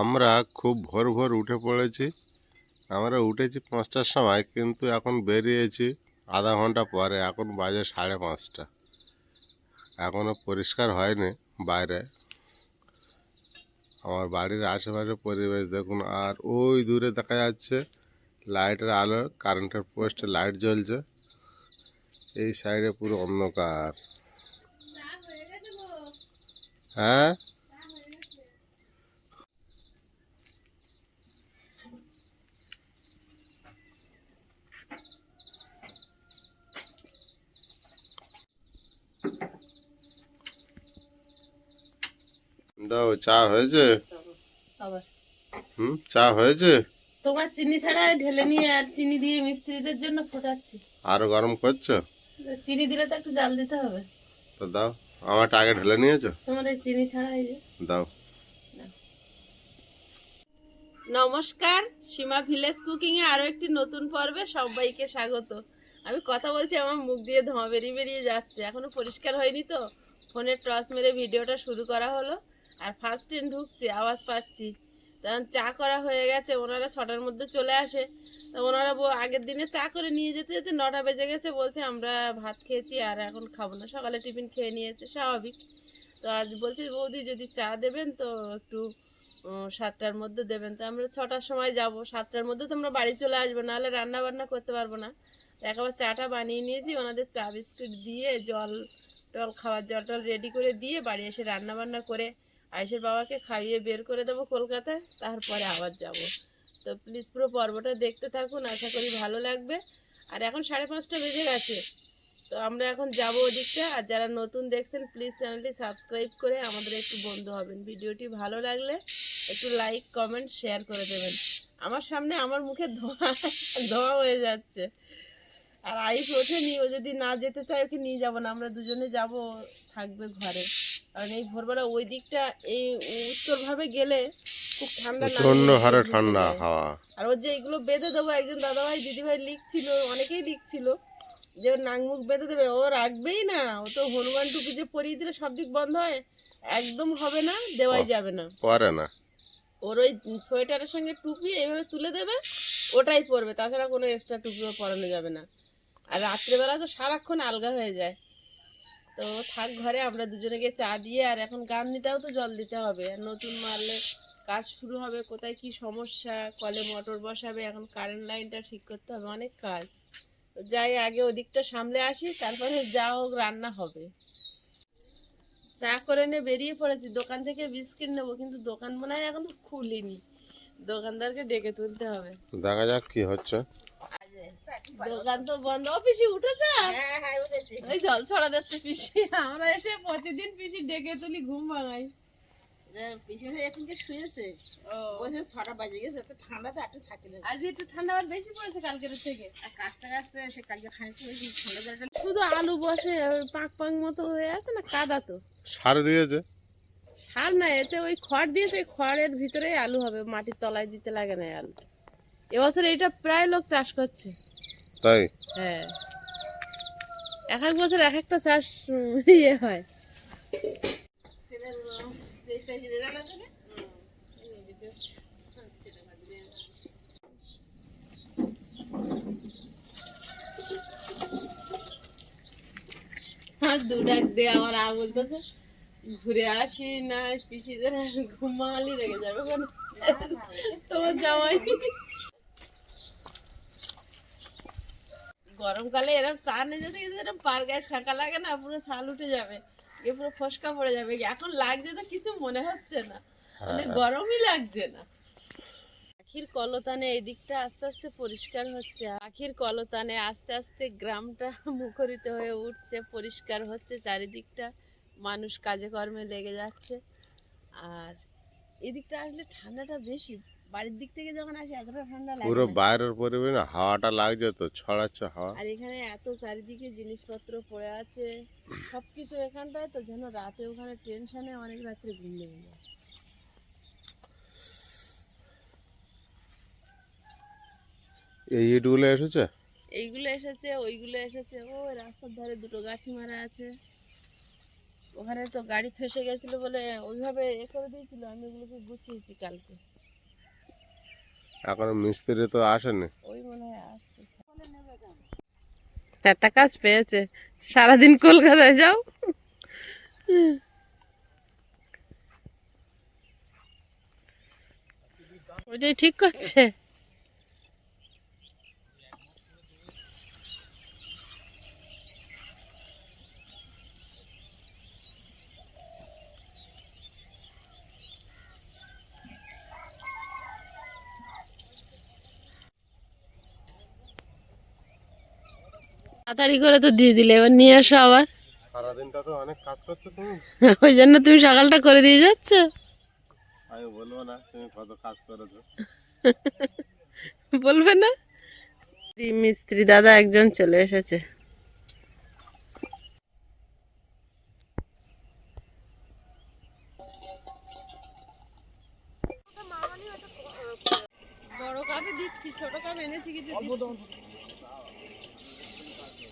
আমরা খুব ভোর ভোর উঠে পড়েছি। আমরা উঠেছি পাঁচটার সময় কিন্তু এখন বেরিয়েছি আধা ঘণ্টা পরে, এখন বাজে সাড়ে পাঁচটা। এখনও পরিষ্কার হয়নি বাইরে। আমার বাড়ির আশেপাশে পরিবেশ দেখুন, আর ওই দূরে দেখা যাচ্ছে লাইটের আলো, কারেন্টের পোস্টে, লাইট জ্বলছে। এই সাইডে পুরো অন্ধকার। হ্যাঁ দাও চা হয়েছে? আবার। হুম চা হয়েছে? তোমার চিনি ছাড়া ঢেলে নিয়ে আর চিনি দিয়ে মিস্ত্রিদের জন্য ফোটাচ্ছি। আরও গরম করছ? চিনি দিলে তো একটু জাল দিতে হবে। তো দাও আমারটা আগে ঢেলে নিয়েছো? তোমার এই চিনি ছাড়া এই দাও। নমস্কার সীমা ভিলেজ কুকিং এ আরও একটি নতুন পর্বে সবাইকে স্বাগত। আমি কথা বলছি আমার মুখ দিয়ে ধোঁয়া বেরিয়ে বেরিয়ে যাচ্ছে। এখনও পরিষ্কার হয়নি তো? ফোনের টস মেরে ভিডিওটা শুরু করা হলো। আর ফার্স্ট ট্রেন ঢুকছি, আওয়াজ পাচ্ছি। তখন চা করা হয়ে গেছে, ওনারা ছটার মধ্যে চলে আসে। তো ওনারা আগের দিনে চা করে নিয়ে যেতে যেতে নটা বেজে গেছে, বলছে আমরা ভাত খেয়েছি আর এখন খাব না। সকালে টিফিন খেয়ে নিয়েছে, স্বাভাবিক। তো আজ বলছি, বৌদি যদি চা দেবেন তো একটু সাতটার মধ্যে দেবেন। তো আমরা ছটার সময় যাব, সাতটার মধ্যে তোমরা বাড়ি চলে আসব, নাহলে রান্না বান্না করতে পারব না। তো একবার চাটা বানিয়ে নিয়েছি, ওনাদের চা বিস্কুট দিয়ে জল টল খাওয়ার জল টল রেডি করে দিয়ে বাড়ি এসে রান্না বান্না করে আয়েশের বাবাকে খাইয়ে বের করে দেবো কলকাতায়, তারপরে আবার যাব। তো প্লিজ পুরো পর্বটা দেখতে থাকুন, আশা করি ভালো লাগবে। আর এখন সাড়ে পাঁচটা বেজে গেছে, তো আমরা এখন যাব ওদিকটা। আর যারা নতুন দেখছেন প্লিজ চ্যানেলটি সাবস্ক্রাইব করে আমাদের একটু বন্ধু হবেন। ভিডিওটি ভালো লাগলে একটু লাইক কমেন্ট শেয়ার করে দেবেন। আমার সামনে আমার মুখে ধোঁয়া ধোঁয়া হয়ে যাচ্ছে। আর আইস ওঠেনি, ও যদি না যেতে চায় ওকে নিয়ে যাব না, আমরা দুজনে যাব, থাকবে ঘরে। কারণ এই ভোরবেলা ওই দিকটা এই উত্তরভাবে গেলে খুব ঠান্ডা প্রচণ্ড হারে ঠান্ডা হাওয়া। আর ওর যে এগুলো বেঁধে দেবো একজন দাদাভাই দিদিভাই লিখছিল অনেকেই লিখছিল যে ওর নাক মুখ বেঁধে দেবে ও রাখবেই না ও তো হনুমান টুপি যে পরিয়ে দিলে সব দিক বন্ধ হয় একদম হবে না দেওয়াই যাবে না। পরে না। ওর ওই সোয়েটারের সঙ্গে টুপি এইভাবে তুলে দেবে ওটাই পরবে তাছাড়া কোনো এক্সট্রা টুপিও পরানো যাবে না। আর রাত্রেবেলা তো সারাক্ষণ আলগা হয়ে যায়। তো থাক ঘরে, আমরা দুজনে গিয়ে চা দিয়ে, আর এখন গামনিটাও তো জল দিতে হবে। আর নতুন মারলে কাজ শুরু হবে, কোথায় কি সমস্যা, কলে মোটর বসাবে, এখন কারেন্ট লাইনটা ঠিক করতে হবে, অনেক কাজ। যাই, আগে ওদিকটা সামলে আসি, তারপরে যা হোক রান্না হবে। চা করে নিয়ে বেরিয়ে পড়েছি, দোকান থেকে বিস্কিট নেব, কিন্তু দোকান মনে হয় এখনও খুলিনি। দোকানদারকে ডেকে তুলতে হবে। দেখা যাক কি হচ্ছে। দোকান তো বন্ধ। পিসি উঠেছে? ওই জল ছড়া যাচ্ছে পিসি। আমরা এসে প্রতিদিন পিসি ডেকে তুলি ঘুম ভাঙাই ও। আজ একটু ঠান্ডা আর বেশি পড়েছে কালকের থেকে। শুধু আলু বসে পাক পাক মতো হয়ে আছে না কাদা তো। সার দিয়েছে? সার না এতে ওই খড় দিয়েছে খড়ের ভিতরেই আলু হবে মাটির তলায় দিতে লাগে না আলু। এবছর এটা প্রায় লোক চাষ করছে। তাই? হ্যাঁ। এক এক বছর এক একটা চাষ ইয়ে হয়। দু ডাক দিয়ে আমার আ বলতেছে ঘুরে আসি না পিসিদের ঘুমালি রেগে যাবে তোমার জামাই। গরমকালে এরকম চা নিয়ে যেতে গেলে এরকম পার গায়ে ছাঁকা লাগে না পুরো ছাল উঠে যাবে। গিয়ে পুরো ফসকা পড়ে যাবে। এখন লাগছে তো কিছু মনে হচ্ছে না। মানে গরমই লাগছে না। পাখির কলতানে এই দিকটা আস্তে আস্তে পরিষ্কার হচ্ছে। পাখির কলতানে আস্তে আস্তে গ্রামটা মুখরিত হয়ে উঠছে পরিষ্কার হচ্ছে চারিদিকটা। মানুষ কাজে কর্মে লেগে যাচ্ছে। আর এদিকটা আসলে ঠান্ডাটা বেশি। বাড়ির দিক থেকে যখন আসি এতটা ঠান্ডা লাগে পুরো বাইরের পরিবেশ না হাওয়াটা লাগছে তো ছড়াচ্ছে হাওয়া। আর এখানে এত চারিদিকে জিনিসপত্র পড়ে আছে সবকিছু এখানটায় তো যেন রাতে ওখানে টেনশনে অনেক রাত্রে ঘুম লেগে যায়। এই ইটগুলো এসেছে? এইগুলো এসেছে ওইগুলো এসেছে ও রাস্তার ধারে দুটো গাছি মারা আছে। ওখানে তো গাড়ি ফেসে গেছিল বলে ওইভাবে এ করে দিয়েছিল আমি ওগুলোকে গুছিয়েছি কালকে। এখন মিস্ত্রি তো আসেনি। একটা কাজ পেয়েছে সারাদিন কলকাতায় যাও। ওইটাই ঠিক করছে। তাড়াতাড়ি করে তো দিয়ে দিলে এবার নিয়ে আসো আবার। সারাদিনটা তো অনেক কাজ করছ তুমি। ওই জন্য তুমি সকালটা করে দিয়ে যাচ্ছ? আমি বলব না তুমি কত কাজ করেছ। বলবে না? মিস্ত্রি দাদা একজন চলে এসেছে। বড় কাপে দিচ্ছি ছোট কাপ এনেছি কিন্তু দিচ্ছি। এদি আয়। এ একটা নেন আর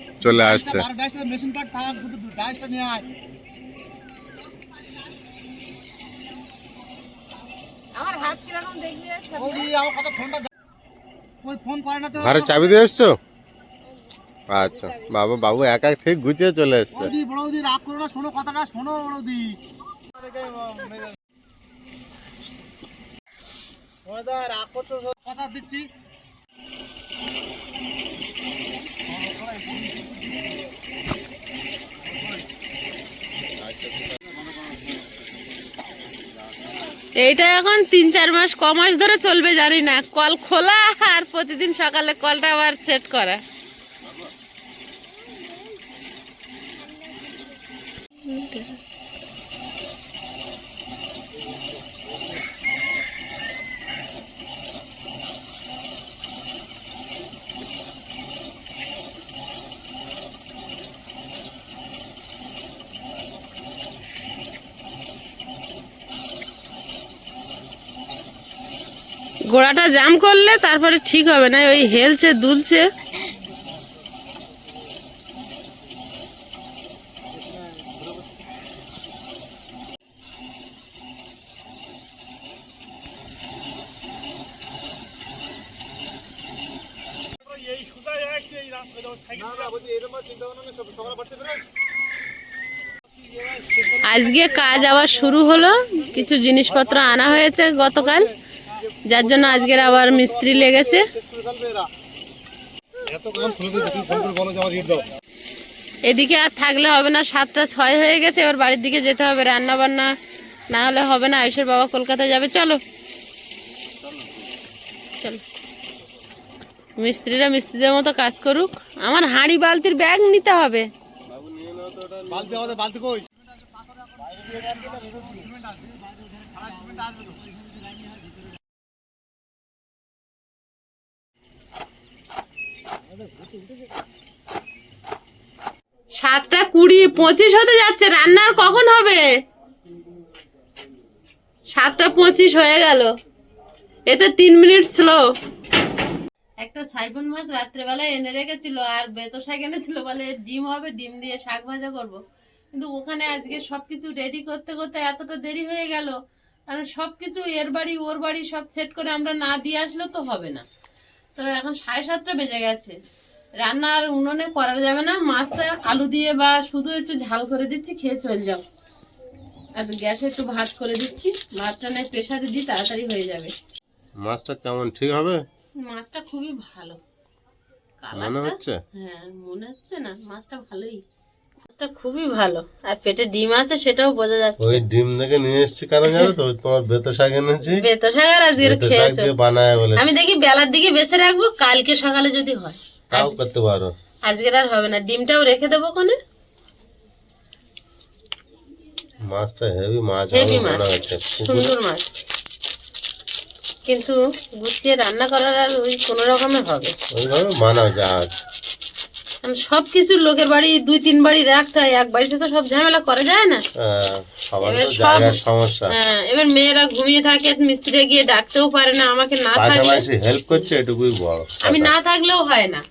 চলে আসছে। মেশিন পার্ট থাক দুটো ডাইসটা নিয়ে আয়। আমার হাত কীরকম দেখলি? বৌদি আমার কথা ফোনটা দে। ফোন করে না তো। ঘরে চাবি দিয়ে এসছো? আচ্ছা বাবু বাবু একা ঠিক গুছিয়ে চলে এসছে। রাগ করো না শোনো কথাটা শোনো রাগ করছ কথা দিচ্ছি। এইটা এখন তিন চার মাস, ক মাস ধরে চলবে জানি না। কল খোলা আর প্রতিদিন সকালে কলটা আবার সেট করা। গোড়াটা জাম করলে তারপরে ঠিক হবে না, ওই হেলছে, দুলছে। আজকে কাজ আবার শুরু হলো, কিছু জিনিসপত্র আনা হয়েছে গতকাল। যার জন্য আজকের আবার মিস্ত্রি লেগেছে। এদিকে আর থাকলে হবে না, সাতটা ছয় হয়ে গেছে, এবার বাড়ির দিকে যেতে হবে রান্না বান্না না হলে হবে না। আয়ুষের বাবা কলকাতা যাবে, চলো। চলো। মিস্ত্রিরা মিস্ত্রিদের মতো কাজ করুক। আমার হাঁড়ি বালতির ব্যাগ নিতে হবে। বালতি বালতি কই? সাতটা কুড়ি, পঁচিশ হতে যাচ্ছে রান্নার কখন হবে? সাতটা পঁচিশ হয়ে গেল। এতে তিন মিনিট স্লো একটা সাইফন মাছ রাত্রেবেলায় এনে রেখেছিল আর বেতো শাক এনেছিল বলে ডিম হবে, ডিম দিয়ে শাক ভাজা করব। কিন্তু ওখানে আজকে সবকিছু রেডি করতে করতে এতটা দেরি হয়ে গেল। কারণ সবকিছু এর বাড়ি, ওর বাড়ি সব সেট করে আমরা না দিয়ে আসলে তো হবে না। তো এখন সাড়ে সাতটা বেজে গেছে। রান্না আর উনুনে করা যাবে না মাছটা আলু দিয়ে বা শুধু একটু ঝাল করে দিচ্ছি খেয়ে চল যাও আর গ্যাসে একটু ভাত করে দিচ্ছি ভাতটা নয় প্রেশারে দিই তাড়াতাড়ি হয়ে যাবে। মাছটা কেমন ঠিক হবে? মাছটা খুবই ভালো। মনে হচ্ছে? হ্যাঁ মনে হচ্ছে না মাছটা ভালোই। মাছটা খুবই ভালো। আর পেটে ডিম আছে সেটাও বোঝা যাচ্ছে। ওই ডিম থেকে নিয়ে এসেছি কেন জানো তো? তোমার বেতো শাক এনেছি। বেতো শাক আর শাক খেয়েছো। বানায় বলে। আমি দেখি বেলার দিকে বেছে রাখব কালকে সকালে যদি হয়। তাও করতে পারো। আজকের আর হবে না। ডিমটাও রেখে দেবো কোনে মাছটা হেভি মাছ হবে মাছ। মনে সুন্দর মাছ। কিন্তু গুছিয়ে রান্না করার আর ওই কোনো রকমে হবে। ওইভাবে জাহাজ কারণ সব কিছু লোকের বাড়ি দুই তিন বাড়ি রাখতে হয় এক বাড়িতে তো সব ঝামেলা করা যায় না। সমস্যা। হ্যাঁ এবার মেয়েরা ঘুমিয়ে থাকে মিস্ত্রি গিয়ে ডাকতেও পারে না আমাকে না থাকলে হেল্প করছে এটুকুই বড় আমি না থাকলেও হয় না।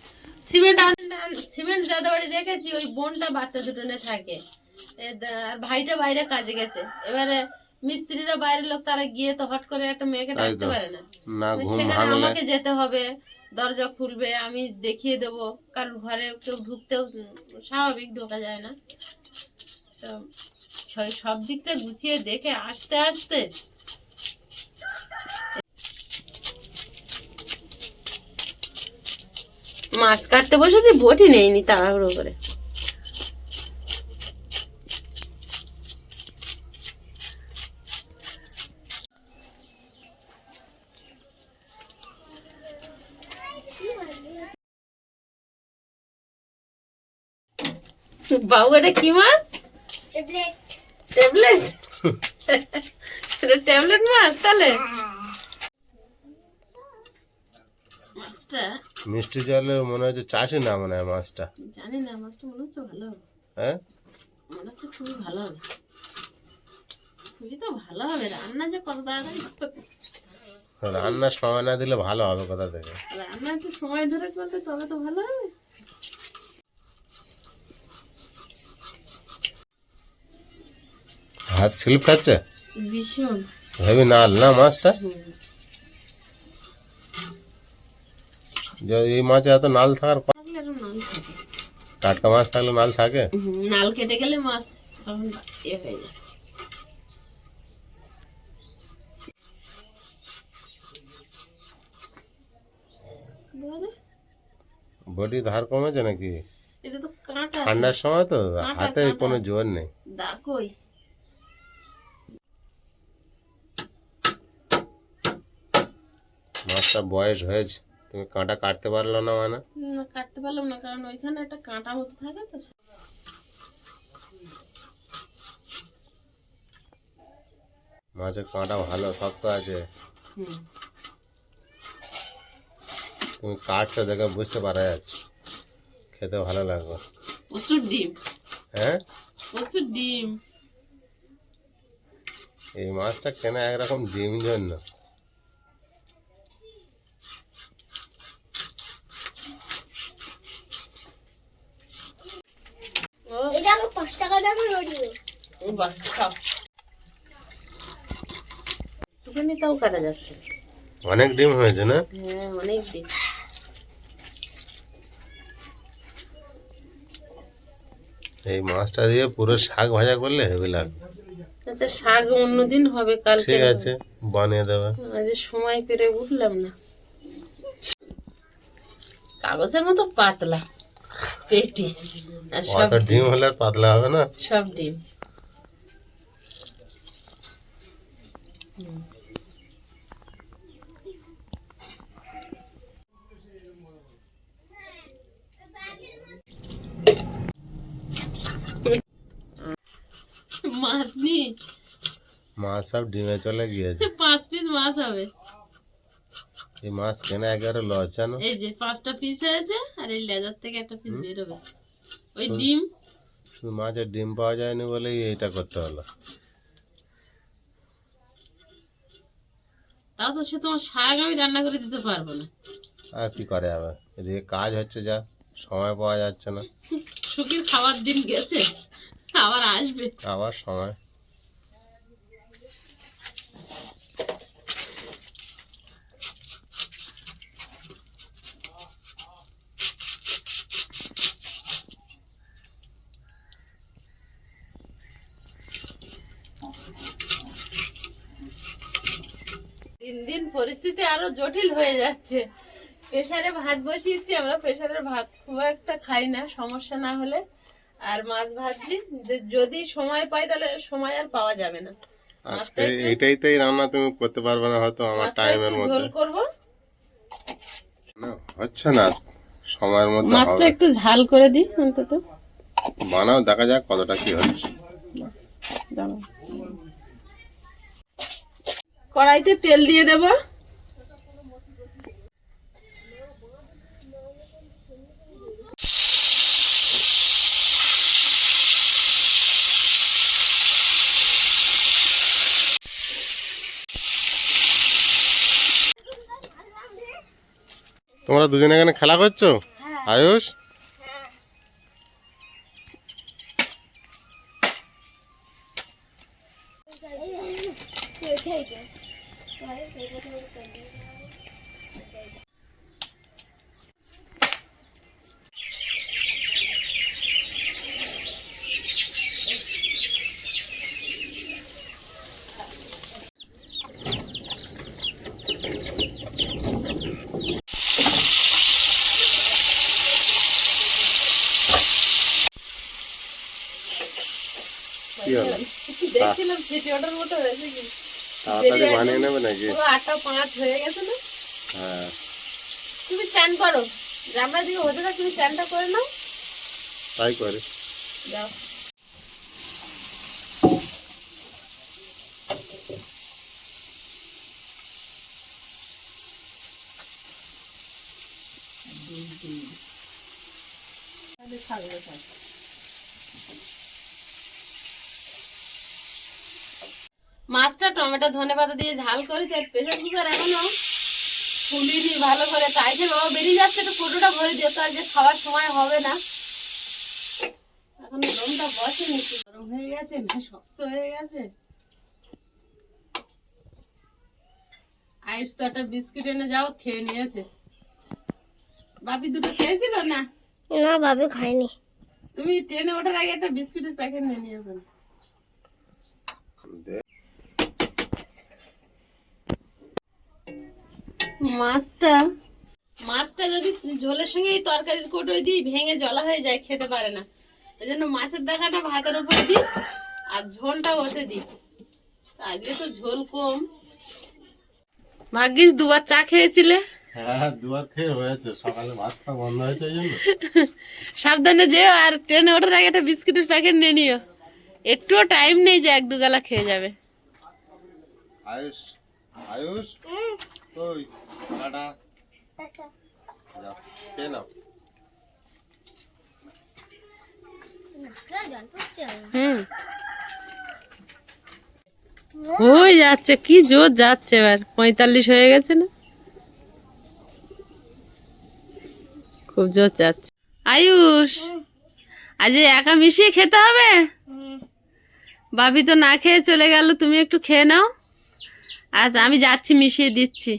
সিমেন্ট সিমেন্ট যাদের বাড়ি রেখেছি ওই বোনটা বাচ্চা দুটো নিয়ে থাকে। আর ভাইটা বাইরে কাজে গেছে। এবারে মিস্ত্রিরা বাইরের লোক তারা গিয়ে তো হট করে একটা মেয়েকে ডাকতে পারে না। সেখানে আমাকে যেতে হবে। দরজা খুলবে, আমি দেখিয়ে দেব। কারোর ঘরে কেউ ঢুকতেও স্বাভাবিক ঢোকা যায় না। তো সব- দিকটা গুছিয়ে দেখে আসতে আসতে মাছ কাটতে বসেছি, বটি নেইনি, তাড়াহুড়ো করে। বাবু এটা কি মাছ? ট্যাবলেট। এটা ট্যাবলেট মাছ তাহলে? মাছটা? মিষ্টি জলের মনে হচ্ছে চাষি না মনে হয় মাছটা। জানি না মাছটা মনে হচ্ছে ভালো হ্যাঁ? মনে হচ্ছে খুবই ভালো হবে। খুবই তো ভালো হবে রান্না যে কত তাড়াতাড়ি হবে। রান্নার সময় না দিলে ভালো হবে কোথা থেকে? রান্না একটু সময় ধরে করতে তবে তো ভালো হবে। হাত স্লিপ খাচ্ছে? ভীষণ। হেভি নাল না মাছটা। এই মাছে এত নাল থাকার টাটকা মাছ থাকলে নাল থাকে? নাল কেটে গেলে মাছ তখন ইয়ে হয়ে যায়। বডি ধার কমেছে নাকি? এটা তো কাঁটা। ঠান্ডার সময় তো হাতে কোনো জোর নেই। দা কই? মাছটা বয়স হয়েছে। তুমি কাঁটা কাটতে পারল না মানে? না, কাটতে পারলাম না কারণ ওইখানে একটা কাঁটা মতো থাকে তো। মাছের কাঁটা ভালো শক্ত আছে। তুমি কাঠটা দেখে বুঝতে পারা যাচ্ছে। খেতে ভালো লাগবে। প্রচুর ডিম। হ্যাঁ? প্রচুর ডিম। এই মাছটা কেনা একরকম ডিম জন্য ও এটা আমার পাঁচ টাকা দামের রোডিও বাহ খাও একটুখানি তাও কাটা যাচ্ছে। অনেক ডিম হয়েছে না? হ্যাঁ অনেক ডিম। এই মাছটা দিয়ে পুরো শাক ভাজা করলে হেভি লাগবে। আচ্ছা শাক অন্যদিন হবে কালকে। ঠিক আছে বানিয়ে দেবে। আজ সময় পেরে উঠলাম না। কাগজের মতো পাতলা। পেটি আর সব ডিম হলে আর পাতলা হবে না? সব ডিম। মাছ নি? মাছ সব ডিমে চলে গিয়েছে। পাঁচ পিস মাছ হবে। এই মাছ কেনা একেবারে লস জানো এই যে পাঁচটা পিস হয়েছে আর এই লেজার থেকে একটা পিস বেরোবে। ওই ডিম। শুধু মাছের ডিম পাওয়া যায়নি বলেই এইটা করতে হলো। তাও তো সে তোমার শাক আমি রান্না করে দিতে পারব না। আর কি করে যাবে এদিকে কাজ হচ্ছে যা সময় পাওয়া যাচ্ছে না। শুকিয়ে খাবার দিন গেছে আবার আসবে। আবার সময় দিন দিন পরিস্থিতি আরও জটিল হয়ে যাচ্ছে। প্রেশারে ভাত বসিয়েছি আমরা প্রেসারের ভাত খুব একটা খাই না সমস্যা না হলে। আর মাছ ভাজছি যদি সময় পাই তাহলে সময় আর পাওয়া যাবে না। আজকে এইটাই তাই রান্না তুমি করতে পারবে না হয়তো আমার টাইমের মধ্যে। ঝোল করব। না হচ্ছে না সময়ের মধ্যে মাছটা একটু ঝাল করে দিই অন্তত। বানাও দেখা যাক কতটা কি হচ্ছে। কড়াইতে তেল দিয়ে দেব। তোমরা দুজনে এখানে খেলা করছ? আয়ুষ কি হলো দেখছিলাম সিটি অর্ডার মতো হয়েছে কি? তাড়াতাড়ি বানিয়ে নেবে নাকি? পুরো আটটা পাঁচ হয়ে গেছে না? হ্যাঁ। তুমি চান করো। জামরা দিকে হতে থাক তুমি চানটা করে নাও। তাই করে। যাও। মাছটা টমেটো ধনে পাতা দিয়ে ঝাল করেছে আর প্রেশার কুকার এখনও ফুলিনি ভালো করে। চাইছে বাবা বেরিয়ে যাচ্ছে একটু ফটোটা ভরে দিও তার যে খাওয়ার সময় হবে না। এখন গরমটা বসে নিচে গরম হয়ে গেছে না শক্ত হয়ে গেছে। আয়ুষ তো একটা বিস্কুট এনে যাও খেয়ে নিয়েছে। বাপি দুটো খেয়েছিল না? না বাবু খায়নি। তুমি ট্রেনে ওঠার আগে একটা বিস্কুটের প্যাকেট নিয়ে নিয়ে মাছটা। মাছটা যদি ঝোলের সঙ্গে এই তরকারির কোটোয় দিই ভেঙে জলা হয়ে যায় খেতে পারে না। ওই জন্য মাছের দেখাটা ভাতের উপরে দিই আর ঝোলটা ওতে দিই। আজকে তো ঝোল কম। ভাগ্যিস দুবার চা খেয়েছিলে। হ্যাঁ দুবার খেয়ে হয়েছে। সকালে ভাত খাওয়া বন্ধ হয়েছে ওই জন্য। সাবধানে যেও আর ট্রেনে ওঠার আগে একটা বিস্কুটের প্যাকেট নিয়ে নিও। একটুও টাইম নেই যে এক দুগালা খেয়ে যাবে। আয়ুষ আয়ুষ। ওই টাটা। যাও খেয়ে নাও। হুম। ওই যাচ্ছে কি জোর যাচ্ছে এবার। পঁয়তাল্লিশ হয়ে গেছে না? খুব জোর যাচ্ছে। আয়ুষ আজ একা মিশিয়ে খেতে হবে? বাবি তো না খেয়ে চলে গেল তুমি একটু খেয়ে নাও। আর আমি যাচ্ছি মিশিয়ে দিচ্ছি।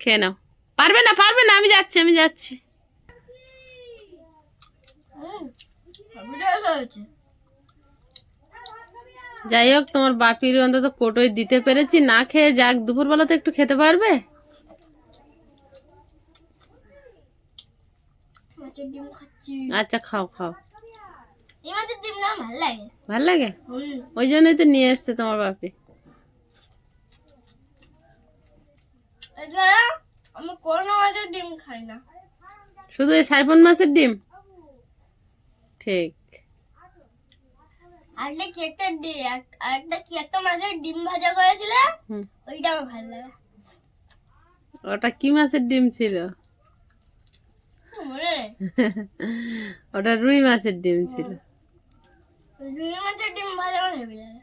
খেয়ে নাও। পারবে না পারবে না আমি যাচ্ছি আমি যাচ্ছি। যাই হোক তোমার বাপির অন্তত কোটোয় দিতে পেরেছি। না খেয়ে যাক দুপুরবেলা তো একটু খেতে পারবে? আচ্ছা খাও খাও। ভালো লাগে। ওই জন্যই তো নিয়ে এসছে তোমার বাপি। আমি কোনো মাছের ডিম খাই না। শুধু এই সাইফন মাছের ডিম? ঠিক। আরেকটা কি একটা আরেকটা কি একটা মাছের ডিম ভাজা করেছিল? হুম। ওইটা ভালো লাগে। ওটা কি মাছের ডিম ছিল? ওটা রুই মাছের ডিম ছিল। রুই মাছের ডিম ভাজা আমার হেভি লাগে।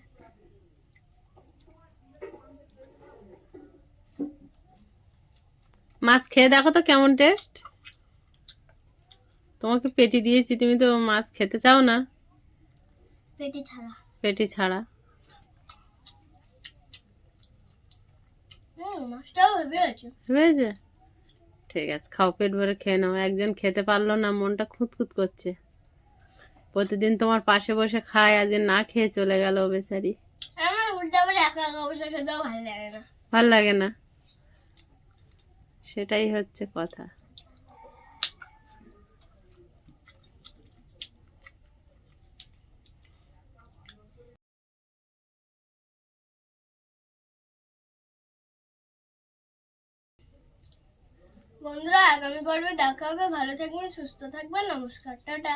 মাছ খেয়ে দেখো তো কেমন টেস্ট। তোমাকে পেটি দিয়েছি তুমি তো মাছ খেতে চাও না। পেটি ছাড়া। পেটি ছাড়া। হয়েছে। ঠিক আছে খাও পেট ভরে খেয়ে নাও। একজন খেতে পারল না মনটা খুঁতখুত করছে। প্রতিদিন তোমার পাশে বসে খায় আজ না খেয়ে চলে গেল বেচারি আমার উল্টা একা একা বসে খেতেও ভালো লাগে না। ভালো লাগে না? সেটাই হচ্ছে কথা। বন্ধুরা আগামী পর্বে দেখা হবে। ভালো থাকবেন সুস্থ থাকবেন। নমস্কার টাটা।